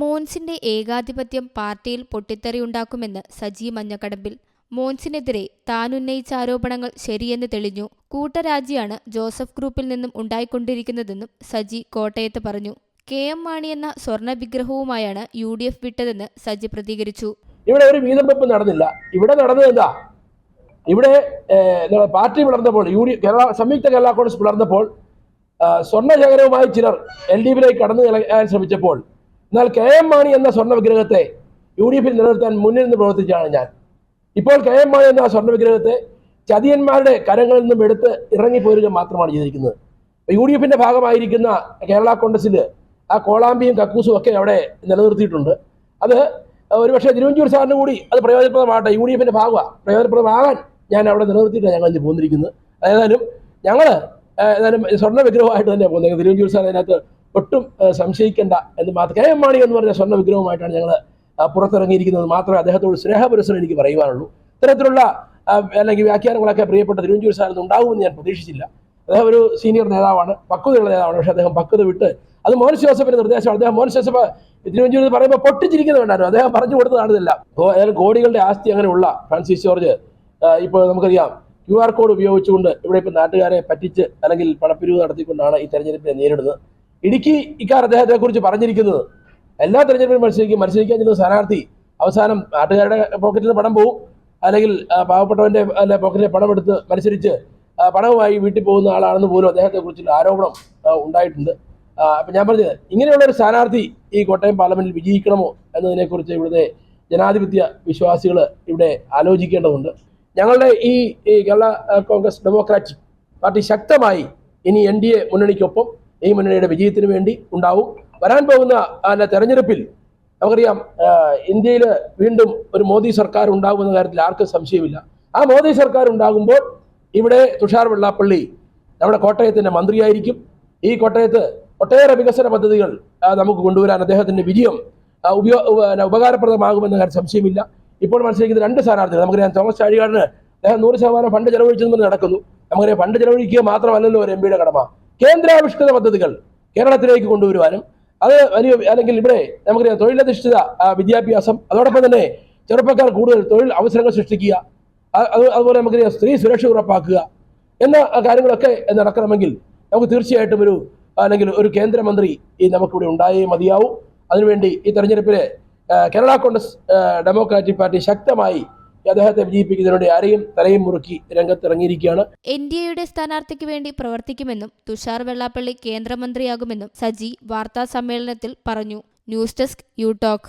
മോൻസിന്റെ ഏകാധിപത്യം പാർട്ടിയിൽ പൊട്ടിത്തെറിയുണ്ടാക്കുമെന്ന് സജി മഞ്ഞക്കടമ്പിൽ. മോൻസിനെതിരെ താൻ ഉന്നയിച്ച ആരോപണങ്ങൾ ശരിയെന്ന് തെളിഞ്ഞു. കൂട്ടരാജിയാണ് ജോസഫ് ഗ്രൂപ്പിൽ നിന്നും ഉണ്ടായിക്കൊണ്ടിരിക്കുന്നതെന്നും സജി കോട്ടയത്ത് പറഞ്ഞു. കെ എം മാണി എന്ന സ്വർണ വിഗ്രഹവുമായാണ് യു ഡി എഫ് വിട്ടതെന്ന് സജി പ്രതികരിച്ചു. ഇവിടെ ഒരു വീതം വെപ്പ് നടന്നില്ല. ഇവിടെ നടന്നത് എന്താ? ഇവിടെ പാർട്ടി പിളർന്നപ്പോൾ യു ഡി കേരള സംയുക്ത കേരള കോൺഗ്രസ് പിളർന്നപ്പോൾ സ്വർണ സ്വർണശേഖരവുമായി ചിലർ എൽ ഡി എഫിലേക്ക് കടന്നു ശ്രമിച്ചപ്പോൾ എന്നാൽ കെ എം മാണി എന്ന സ്വർണ വിഗ്രഹത്തെ യു ഡി എഫിൽ നിലനിർത്താൻ മുന്നിൽ നിന്ന് പ്രവർത്തിച്ചാണ് ഞാൻ. ഇപ്പോൾ കെ എം മാണി എന്ന സ്വർണ വിഗ്രഹത്തെ ചതിയന്മാരുടെ കരങ്ങളിൽ നിന്നും എടുത്ത് ഇറങ്ങിപ്പോരുക മാത്രമാണ് ചെയ്തിരിക്കുന്നത്. യു ഡി എഫിന്റെ ഭാഗമായിരിക്കുന്ന കേരള കോൺഗ്രസിൽ ആ കോളാമ്പിയും കക്കൂസും ഒക്കെ അവിടെ നിലനിർത്തിയിട്ടുണ്ട്. അത് ഒരുപക്ഷെ തിരുവഞ്ചൂർ സാറിന് കൂടി അത് പ്രയോജനപ്രദമാകട്ടെ യു ഡി എഫിന്റെ ഭാഗമാണ് പ്രയോജനപ്രദമാകാൻ ഞാൻ അവിടെ നിലനിർത്തിയിട്ടാണ് ഞങ്ങൾ പോന്നിരിക്കുന്നത്. ഏതായാലും ഞങ്ങൾ ഏതായാലും സ്വർണ വിഗ്രഹമായിട്ട് തന്നെ പോകുന്നത്. തിരുവഞ്ചൂർ സാർ അതിനകത്ത് ഒട്ടും സംശയിക്കേണ്ട എന്ന് മാത്രം. കെ എം മാണി എന്ന് പറഞ്ഞ സ്വർണ വിഗ്രഹവുമായിട്ടാണ് ഞങ്ങൾ പുറത്തിറങ്ങിയിരിക്കുന്നത് മാത്രമേ അദ്ദേഹത്തോട് സ്നേഹപുരസരം എനിക്ക് പറയുവാനുള്ളൂ. ഇത്തരത്തിലുള്ള അല്ലെങ്കിൽ വ്യാഖ്യാനങ്ങളൊക്കെ പ്രിയപ്പെട്ട തിരുവഞ്ചൂർ സാറിന് ഉണ്ടാവുമെന്ന് ഞാൻ പ്രതീക്ഷിച്ചില്ല. അദ്ദേഹം ഒരു സീനിയർ നേതാവാണ് പക്വതയുള്ള നേതാവാണ് പക്ഷേ അദ്ദേഹം പക്വത വിട്ട് അത് മോഹൻ ജോസഫിന്റെ നിർദ്ദേശമാണ്. അദ്ദേഹം മോഹൻ ജോസഫ് തിരുവഞ്ചൂർ എന്ന് പറയുമ്പോൾ പൊട്ടിച്ചിരിക്കുന്നത് വേണ്ടായിരുന്നു അദ്ദേഹം പറഞ്ഞു കൊടുത്തതാണ് ഇതെല്ലാം. ഏതായാലും കോടികളുടെ ആസ്തി അങ്ങനെയുള്ള ഫ്രാൻസിസ് ജോർജ് ഇപ്പോൾ നമുക്കറിയാം ക്യു ആർ കോഡ് ഉപയോഗിച്ചുകൊണ്ട് ഇവിടെ ഇപ്പോൾ നാട്ടുകാരെ പറ്റിച്ച് അല്ലെങ്കിൽ പണപ്പിരിവ് നടത്തിക്കൊണ്ടാണ് ഈ തെരഞ്ഞെടുപ്പിനെ നേരിടുന്നത്. ഇടുക്കി ഇക്കാർ അദ്ദേഹത്തെ കുറിച്ച് പറഞ്ഞിരിക്കുന്നത്. എല്ലാ തെരഞ്ഞെടുപ്പിലും മത്സരിക്കും മത്സരിക്കാൻ ചെല്ലുന്ന സ്ഥാനാർത്ഥി അവസാനം നാട്ടുകാരുടെ പോക്കറ്റിൽ നിന്ന് പണം പോവും. അല്ലെങ്കിൽ പാവപ്പെട്ടവന്റെ അല്ല പോക്കറ്റിലെ പണം എടുത്ത് മത്സരിച്ച് പണവുമായി വീട്ടിൽ പോകുന്ന ആളാണെന്ന് പോലും അദ്ദേഹത്തെ കുറിച്ചുള്ള ആരോപണം ഉണ്ടായിട്ടുണ്ട്. അപ്പൊ ഞാൻ പറഞ്ഞത് ഇങ്ങനെയുള്ള ഒരു സ്ഥാനാർത്ഥി ഈ കോട്ടയം പാർലമെന്റിൽ വിജയിക്കണമോ എന്നതിനെക്കുറിച്ച് ഇവിടുത്തെ ജനാധിപത്യ വിശ്വാസികൾ ഇവിടെ ആലോചിക്കേണ്ടതുണ്ട്. ഞങ്ങളുടെ ഈ കേരള കോൺഗ്രസ് ഡെമോക്രാറ്റിക് പാർട്ടി ശക്തമായി ഇനി എൻ ഡി എ മുന്നണിക്കൊപ്പം ഈ മുന്നണിയുടെ വിജയത്തിന് വേണ്ടി ഉണ്ടാവും. വരാൻ പോകുന്ന അല്ല തെരഞ്ഞെടുപ്പിൽ നമുക്കറിയാം ഇന്ത്യയിൽ വീണ്ടും ഒരു മോദി സർക്കാർ ഉണ്ടാകുമെന്ന കാര്യത്തിൽ ആർക്കും സംശയമില്ല. ആ മോദി സർക്കാർ ഉണ്ടാകുമ്പോൾ ഇവിടെ തുഷാർ വെള്ളാപ്പള്ളി നമ്മുടെ കോട്ടയത്തിന്റെ മന്ത്രിയായിരിക്കും. ഈ കോട്ടയത്ത് ഒട്ടേറെ വികസന പദ്ധതികൾ നമുക്ക് കൊണ്ടുവരാൻ അദ്ദേഹത്തിന്റെ വിജയം ഉപയോ ഉപകാരപ്രദമാകുമെന്ന കാര്യം സംശയമില്ല. ഇപ്പോൾ മത്സരിക്കുന്ന രണ്ട് സ്ഥാനാർത്ഥികൾ നമുക്കറിയാം തോമസ് ചാഴികാടിന് അദ്ദേഹം നൂറ് ശതമാനം ഫണ്ട് ചെലവഴിച്ചെന്ന് നടക്കുന്നു. നമുക്കറിയാം ഫണ്ട് ചെലവഴിക്കുക മാത്രമല്ലല്ലോ ഒരു എം പിയുടെ കടമ. കേന്ദ്രാവിഷ്കൃത പദ്ധതികൾ കേരളത്തിലേക്ക് കൊണ്ടുവരുവാനും അത് വലിയ അല്ലെങ്കിൽ ഇവിടെ നമുക്കറിയാം തൊഴിലധിഷ്ഠിത വിദ്യാഭ്യാസം അതോടൊപ്പം തന്നെ ചെറുപ്പക്കാർ കൂടുതൽ തൊഴിൽ അവസരങ്ങൾ സൃഷ്ടിക്കുക അത് അതുപോലെ നമുക്കറിയാം സ്ത്രീ സുരക്ഷ ഉറപ്പാക്കുക എന്ന കാര്യങ്ങളൊക്കെ നടക്കണമെങ്കിൽ നമുക്ക് തീർച്ചയായിട്ടും ഒരു അല്ലെങ്കിൽ ഒരു കേന്ദ്രമന്ത്രി ഈ നമുക്കിവിടെ ഉണ്ടായേ മതിയാവും. അതിനുവേണ്ടി ഈ തെരഞ്ഞെടുപ്പിൽ കേരള കോൺഗ്രസ് ഡെമോക്രാറ്റിക് പാർട്ടി ശക്തമായി അദ്ദേഹത്തെ വിജയിപ്പിക്കുന്നതിലൂടെ ആരെയും തലയും മുറുക്കി രംഗത്തിറങ്ങിയിരിക്കുകയാണ്. എൻ ഡി എയുടെ സ്ഥാനാർത്ഥിക്ക് വേണ്ടി പ്രവർത്തിക്കുമെന്നും തുഷാർ വെള്ളാപ്പള്ളി കേന്ദ്രമന്ത്രിയാകുമെന്നും സജി വാർത്താ സമ്മേളനത്തിൽ പറഞ്ഞു. News desk U talk.